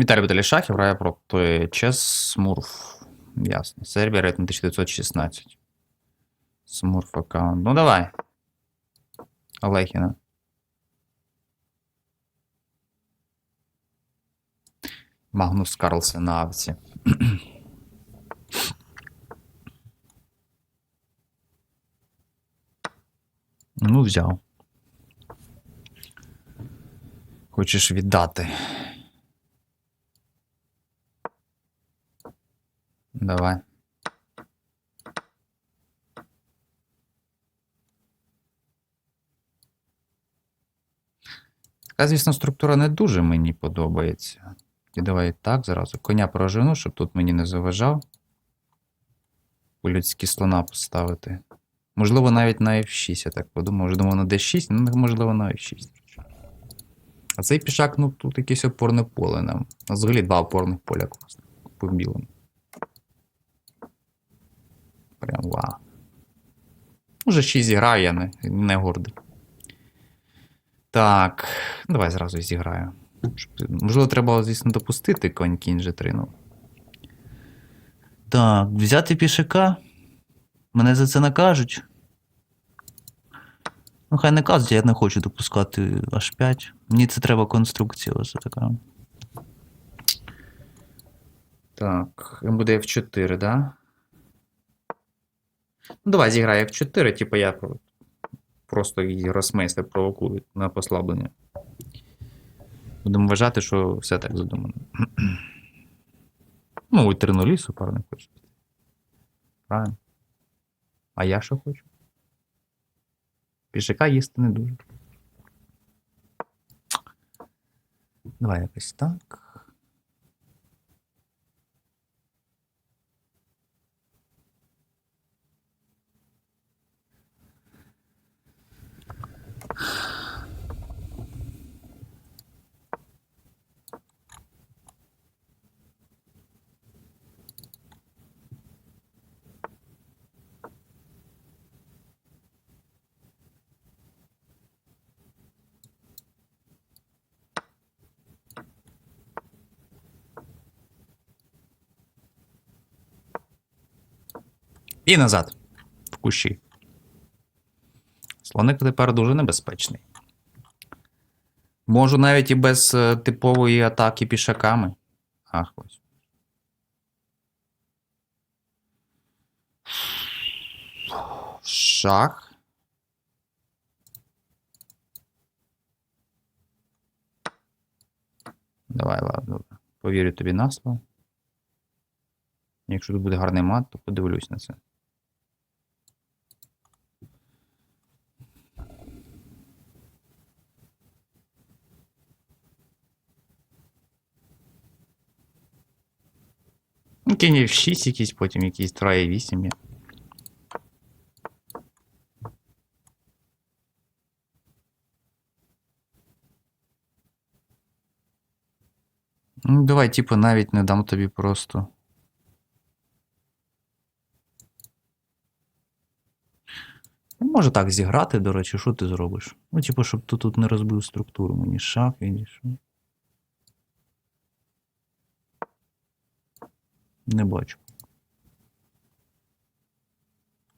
Віталій Віталій Шахів грає проти Чес Смурф. Ясно. Сербія рейтинг 1916. Смурф аккаунт. Ну давай. Олехіна. Магнус Карлсен на авці. ну, взяв. Хочеш віддати. Давай. Така, звісно, структура не дуже мені подобається. І давай так зразу. Коня прожену, щоб тут мені не заважав. По-людськи слона поставити. Можливо, навіть на F6, я так подумав. Вже думав на D6, ну можливо на F6. А цей пішак, ну тут якесь опорне поле нам. Взагалі два опорних поля класно. По білому. Прям вау. Може 6 зіграю, я не, не гордий. Так, давай зразу зіграю. Можливо, треба, звісно, допустити конь кінь G3, ну. Так, взяти пішака. Мене за це накажуть. Ну, хай не кажуть, я не хочу допускати H5. Мені це треба конструкція ось така. Так, буде F4, да? Ну, давай зіграй F4, типу я просто її гросмейстер провокую на послаблення. Будемо вважати, що все так задумано. ну, і 3 нулі суперник хоче. Правильно. А я що хочу? Пішака їсти не дуже. Давай якось так. І назад. В кущі. Слоник тепер дуже небезпечний. Можу навіть і без е, типової атаки пішаками. Ах, ось. Шах. Давай, ладно, добре. Повірю тобі на слово. Якщо тут буде гарний мат, то подивлюсь на це. Ну, Кінь F6 якийсь, потім якийсь 3 8 є. Ну, давай, типу, навіть не дам тобі просто. Ну, Може так зіграти, до речі, що ти зробиш? Ну, типу, щоб ти тут не розбив структуру мені шах і що. Не бачу.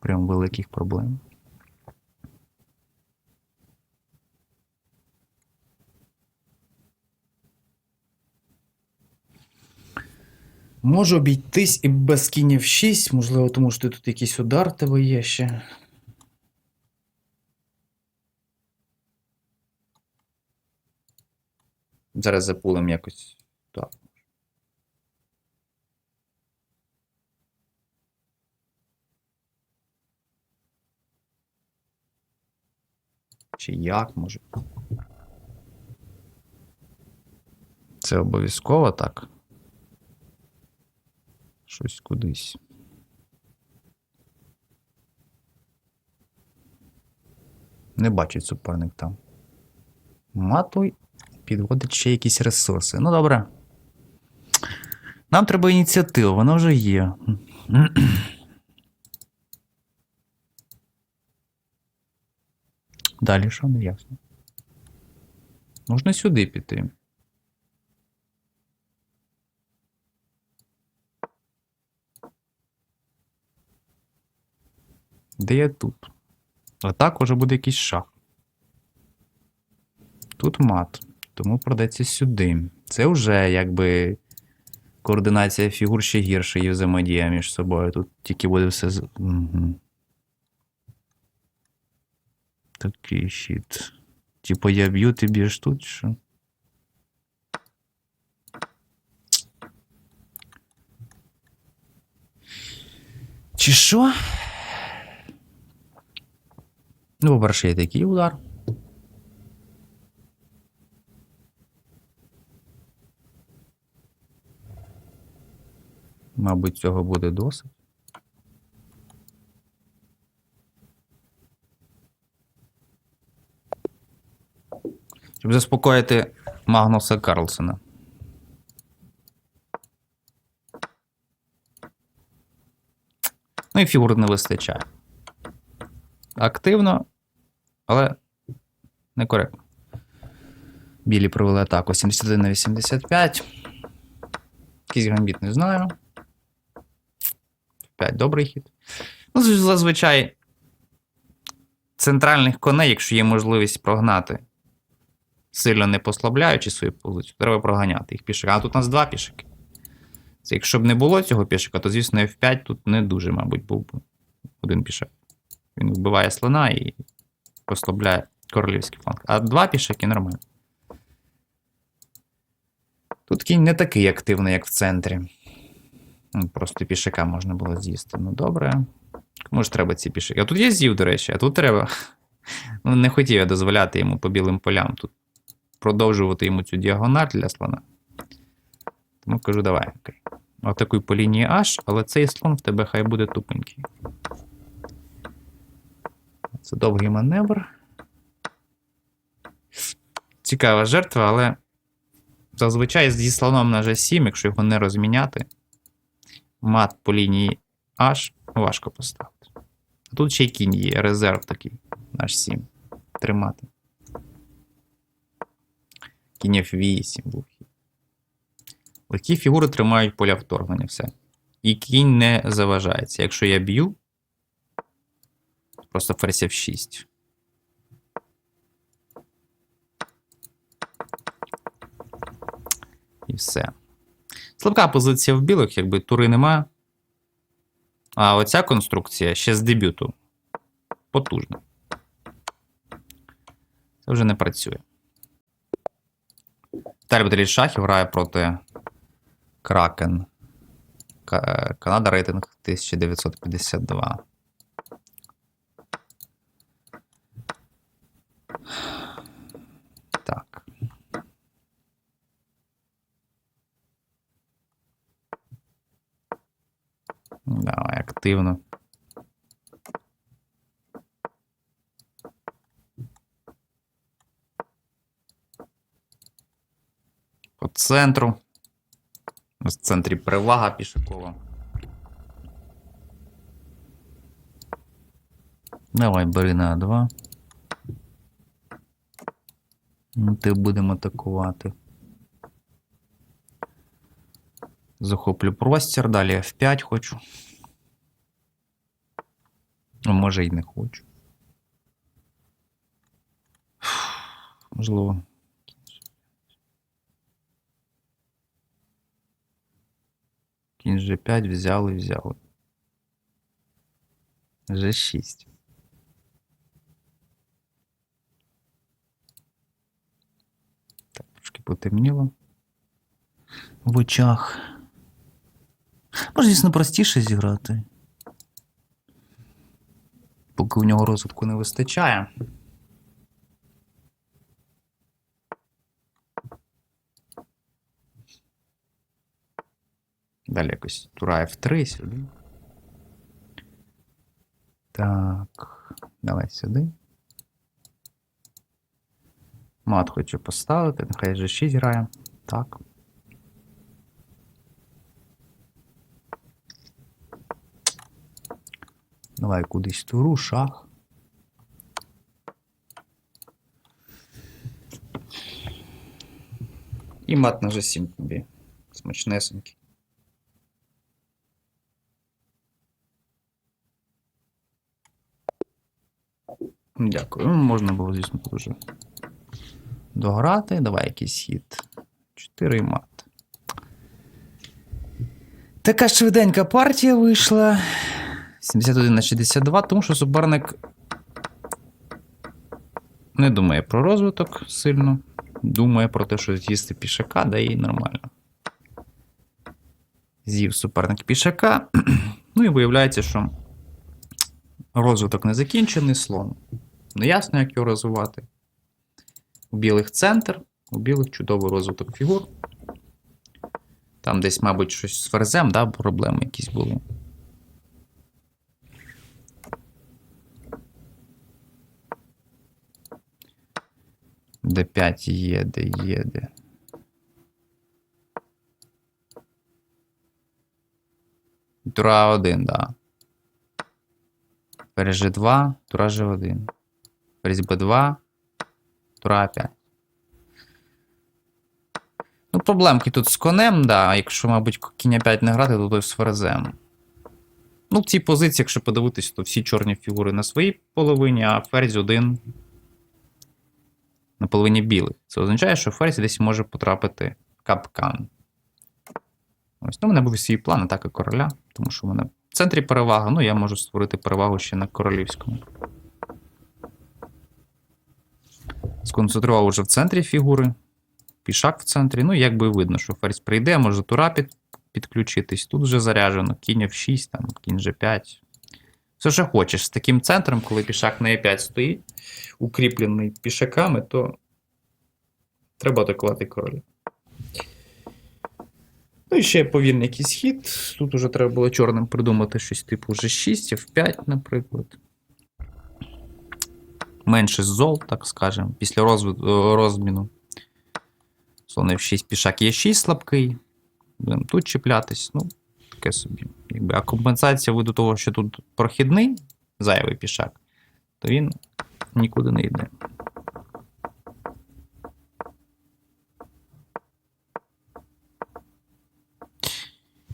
Прям великих проблем. Можу обійтись і без кінів 6, можливо, тому що тут якийсь удар тебе є ще. Зараз запулим якось. Так. Чи як може? Це обов'язково так. Щось кудись. Не бачить суперник там. Матуй підводить ще якісь ресурси. Ну, добре. Нам треба ініціатива, вона вже є. Далі що не ясно. Можна сюди піти. Де я тут? А так уже буде якийсь шах. Тут мат, тому продається сюди. Це вже якби координація фігур ще гірше і взаємодія між собою. Тут тільки буде все. Угу. Такий щит. Типа я б'ю, ти б'єш тут, що? Чи що? Ну, по-перше, є такий удар. Мабуть, цього буде досить. Щоб заспокоїти Магнуса Карлсона. Ну і фігур не вистачає. Активно, але некоректно. Білі провели атаку 71 на 85. Якийсь гамбіт не знаю. 5 добрий хід. Ну, зазвичай центральних коней, якщо є можливість прогнати, сильно не послабляючи свою позицію, треба проганяти їх пішки. А тут у нас два пішки. Це якщо б не було цього пішика, то, звісно, F5 тут не дуже, мабуть, був би один пішак. Він вбиває слона і послабляє королівський фланг. А два пішаки нормально. Тут кінь не такий активний, як в центрі. Ну, Просто пішака можна було з'їсти. Ну добре. Кому ж треба ці пішаки? А тут є з'їв, до речі, а тут треба. Ну, не хотів я дозволяти йому по білим полям тут продовжувати йому цю діагональ для слона. Тому кажу, давай, окей. Атакуй по лінії H, але цей слон в тебе хай буде тупенький. Це довгий маневр. Цікава жертва, але зазвичай зі слоном на G7, якщо його не розміняти, мат по лінії H важко поставити. А тут ще й кінь є, резерв такий, наш 7. Тримати. Кінь F8 був. Легкі фігури тримають поля вторгнення, все. І кінь не заважається. Якщо я б'ю, просто ферзь F6. І все. Слабка позиція в білих, якби тури нема. А оця конструкція ще з дебюту. Потужна. Це вже не працює. Баталій Шахів грає проти Кракен. Канада рейтинг 1952. Так. Давай активно. Центру. В центрі перевага пішакова. Давай, бери на А2. Ну, Ти будемо атакувати. Захоплю простір, далі F5 хочу. А може й не хочу. Можливо. Кінь G5 взяли, взяли. G6. Так, трошки потемніло в очах. Може, звісно, простіше зіграти. Поки у нього розвитку не вистачає. Далі якось тура F3 сюди. Так. Давай сюди. Мат хочу поставити, нехай G6 грає. Так. Давай кудись туру, шах. І мат на G7 тобі. Смачнесенький. Дякую. Ну, Можна було, звісно, тут вже дограти. Давай якийсь хід. 4 мат. Така швиденька партія вийшла. 71 на 62, тому що суперник не думає про розвиток сильно. Думає про те, що з'їсти пішака, да і нормально. З'їв суперник пішака. Ну і виявляється, що розвиток не закінчений, слон. Не ясно, як його розвивати. У білих центр, у білих чудовий розвиток фігур. Там десь, мабуть, щось з ферзем, да, проблеми якісь були. Д5 їде, їде. Тура 1, да. Ферзь G2, тура G1. Ферзь B2, тура 5. Ну, проблемки тут з конем, да. Якщо, мабуть, кінь 5 не грати, то той з ферзем. Ну, в цій позиції, якщо подивитись, то всі чорні фігури на своїй половині, а ферзь один на половині білих. Це означає, що ферзь десь може потрапити капкан. Ось, ну, у мене був свій план атаки короля, тому що в мене в центрі перевага, ну я можу створити перевагу ще на королівському. Сконцентрував уже в центрі фігури. Пішак в центрі. Ну, якби видно, що ферзь прийде, може тура під, підключитись. Тут вже заряджено. Кінь F6, там, кінь G5. Все, що хочеш. З таким центром, коли пішак на E5 стоїть, укріплений пішаками, то треба атакувати короля. Ну і ще повільний якийсь хід. Тут уже треба було чорним придумати щось типу G6, F5, наприклад. Менше зол, так скажемо, після розвид... о, розміну. Слон F6, пішак Е6 слабкий. Будемо тут чіплятись. Ну, таке собі. Якби. А компенсація виду того, що тут прохідний зайвий пішак, то він нікуди не йде.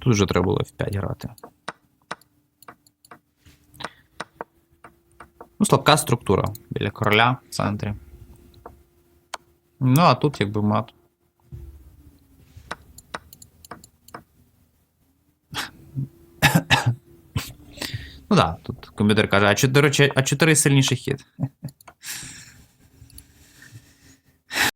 Тут вже треба було F5 грати. Ну, слабка структура біля короля в центрі. Ну, а тут якби мат. Ну так, да, тут комп'ютер каже, а 4, а 4 сильніший хід.